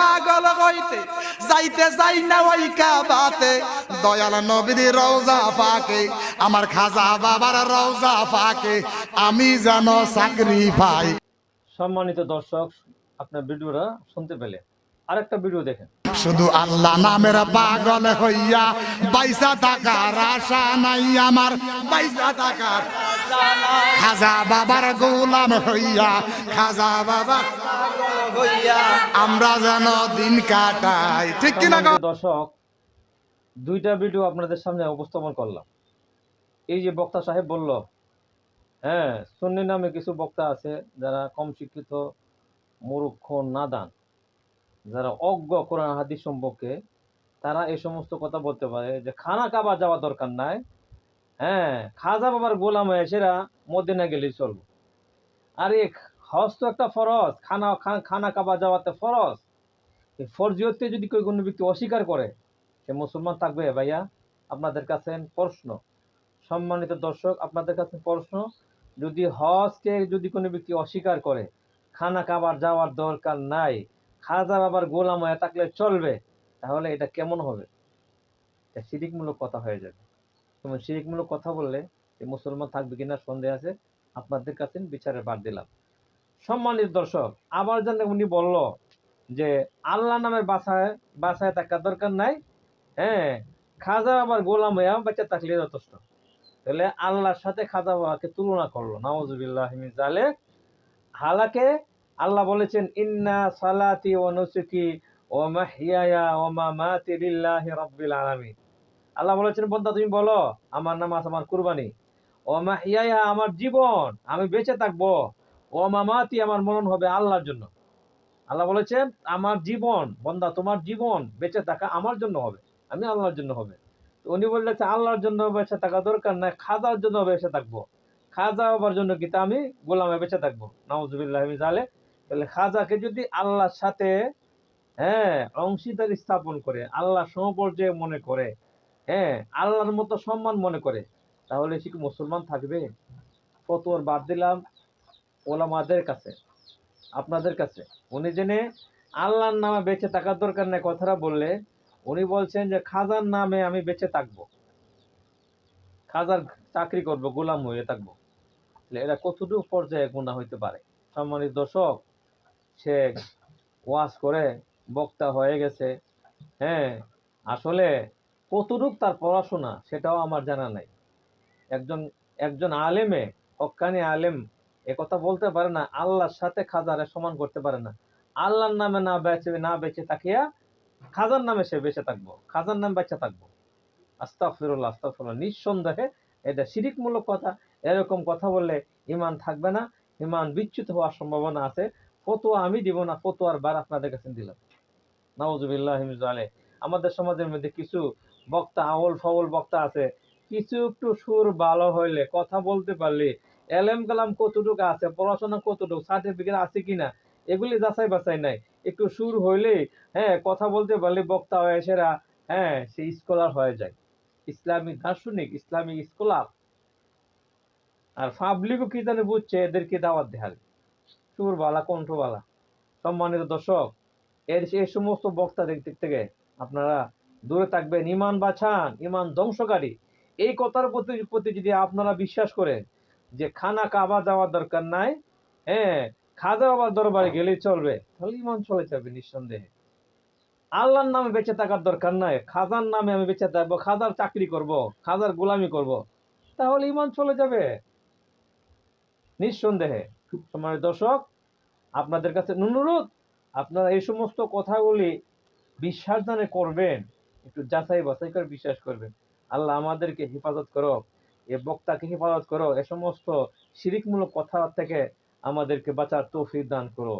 পাগল হইতে যাইতে যাই না ওই কাবাতে। দয়াল নবীর রওজা ফাঁকে আমার খাজা বাবার রওজা ফাঁকে আমি যেন চাকরি পাই। সম্মানিত দর্শক আপনার ভিডিওটা শুনতে পেলে। আরেকটা ভিডিও দেখেন। শুধু আল্লাহ নামের পাগল হইয়া বাইসা টাকার আশা নাই আমার বাইসা টাকার খাজা বাবার গোলাম হইয়া, খাজা বাবা আমরা যেন দিন কাটাই। ঠিক কিনা দর্শক, দুইটা ভিডিও আপনাদের সামনে উপস্থাপন করলাম। এই যে বক্তা সাহেব বলল হ্যাঁ সুন্নি নামে কিছু বক্তা আছে যারা কম শিক্ষিত, মূর্খ, নাদান। যারা অজ্ঞ কোরআন হাদিস সম্পর্কে, তারা এই সমস্ত কথা বলতে পারে যে খানা কাবা যাওয়া দরকার নাই। হ্যাঁ খাজা বাবার গোলাম হয়ে সেরা মদিনা গেলেই চলবো। আরে হজ তো একটা ফরজ, খানা খানা কাবা যাওয়াতে ফরজ। এই ফরজিয়তকে যদি কেউ কোনো ব্যক্তি অস্বীকার করে, সে মুসলমান থাকবে ভাইয়া? আপনাদের কাছে প্রশ্ন। সম্মানিত দর্শক, আপনাদের কাছে প্রশ্ন। যদি হজকে যদি কোনো ব্যক্তি অস্বীকার করে, খানা খাবার যাওয়ার দরকার নাই, খাজা বাবার গোলাম হয়ে থাকলে চলবে, তাহলে এটা কেমন হবে? এটা শিরিকমূলক কথা হয়ে যাবে। তুমি শিরিকমূলক কথা বললে মুসলমান থাকবে কিনা সন্দেহ আছে, আপনাদের কাছে বিচারের বার দিলাম। সম্মানিত দর্শক, আবার যেন উনি বলল যে আল্লাহ নামের বাসায় বাসায় থাকার দরকার নাই। হ্যাঁ খাজা আবার গোলাম হইয়া বাচ্চা থাকলে যথেষ্ট। তাহলে আল্লাহর সাথে খাজা বাবাকে তুলনা করল। নাউজুবিল্লাহ মিন জালেক হালাকে আল্লাহ বলেছেন, ইন্না সালাতি ও নুসুকি ও মাহিয়ায়া ও মামাতি লিল্লাহি রাব্বিল আলামিন। আল্লাহ বলেছেন বন্ধা তুমি বলো, আমার নামাজ আমার কুরবানি। ও মাহিয়ায়া আমার জীবন, আমি বেঁচে থাকব। ও মামাতি আমার মরণ হবে আল্লাহর জন্য। আল্লাহ বলেছেন, আমার জীবন, বন্দা, তোমার জীবন বেঁচে থাকা আমার জন্য হবে। আমি আল্লাহর জন্য হবে। তো উনি বললেন আল্লাহর জন্য বেঁচে থাকা দরকার নাই খাজার জন্য বেঁচে থাকব। খাজা হবার জন্য কিন্তু আমি গোলামে বেঁচে থাকব? নাউজুবিল্লাহ জালে তাহলে খাজাকে যদি আল্লাহর সাথে হ্যাঁ অংশীদার স্থাপন করে আল্লাহ সমপর্যায়ে মনে করে হ্যাঁ আল্লাহর মতো সম্মান মনে করে। তাহলে সে কি মুসলমান থাকবে? ফতোয়ার বাদ দিলাম ওলামাদের কাছে, আপনাদের কাছে। উনি জেনে আল্লাহর নামে বেঁচে থাকার দরকার নেই কথাটা বললে, উনি বলছেন যে, খাজার নামে আমি বেঁচে থাকব। খাজার চাকরি করব, গোলাম হয়ে থাকব। এরা কতটুকু পর্যায়ে গুণা হইতে পারে? সম্মানিত দর্শক, সে ওয়াজ করে বক্তা হয়ে গেছে। হ্যাঁ আসলে কতটুক তার পড়াশোনা সেটাও আমার জানা নাই। একজন একজন আলেমে, হক্কানি আলেম এ কথা বলতে পারে না, আল্লাহর সাথে খাজারে সমান করতে পারে না। আল্লাহর নামে না বেঁচে না বেঁচে থাকিয়া খাজার নামে সে বেঁচে থাকব, খাজার নামে বেঁচে থাকব। আস্তাগফিরুল্লাহ আস্তাগফিরুল্লাহ, নিঃসন্দেহে এটা শিরিকমূলক কথা। এরকম কথা বললে ইমান থাকবে না ইমান বিচ্যুত হওয়ার সম্ভাবনা আছে। ফতোয়া আমি দিব না, ফতোয়ার বার আপনাদের কাছে দিলাম। নাউজুবিল্লাহ জালে আমাদের সমাজের মধ্যে কিছু বক্তা, আউল ফাউল বক্তা আছে। কিছু একটু সুর ভালো হইলে, কথা বলতে পারলে, এলেম কালাম কতটুকু আছে, পড়াশোনা কতটুকু সার্টিফিকেট আছে কিনা, এগুলি যাচাই বাছাই নাই। একটু সুর হইলে হ্যাঁ কথা বলতে পারলে বক্তা হয়ে সেরা হ্যাঁ সে স্কলার হয়ে যায়। ইসলামিক দার্শনিক, ইসলামিক স্কলার আর পাবলিকও কি জানে বুঝছে, এদেরকে দাওয়াত দেখাল সুরবালা কণ্ঠবালা সম্মানিত দর্শক, এর এই সমস্ত বক্তা দিক থেকে আপনারা দূরে থাকবেন। ইমান বাছান ইমান ধ্বংসকারী। এই কথার প্রতি প্রতি যদি আপনারা বিশ্বাস করেন যে খানা কাবা যাওয়ার দরকার নাই হ্যাঁ খাজা বাবার দরবারে গেলেই চলবে, তাহলে ইমান চলে যাবে নিঃসন্দেহে। আল্লাহর নামে বেঁচে থাকার দরকার নাই, খাজার নামে আমি বেঁচে থাকব, খাজার চাকরি করব, খাজার গোলামি করব, তাহলে ইমান চলে যাবে। নিঃসন্দেহে। সময় দর্শক, আপনাদের কাছে অনুরোধ, আপনারা এই সমস্ত কথাগুলি বিশ্বাস জানে করবেন। একটু যাচাই বাছাই করে বিশ্বাস করবেন। আল্লাহ আমাদেরকে হেফাজত করো। এ বক্তাকে হেফাজত করো। এ সমস্ত শিরিকমূলক কথা থেকে আমাদেরকে বাঁচার তৌফিক দান করো।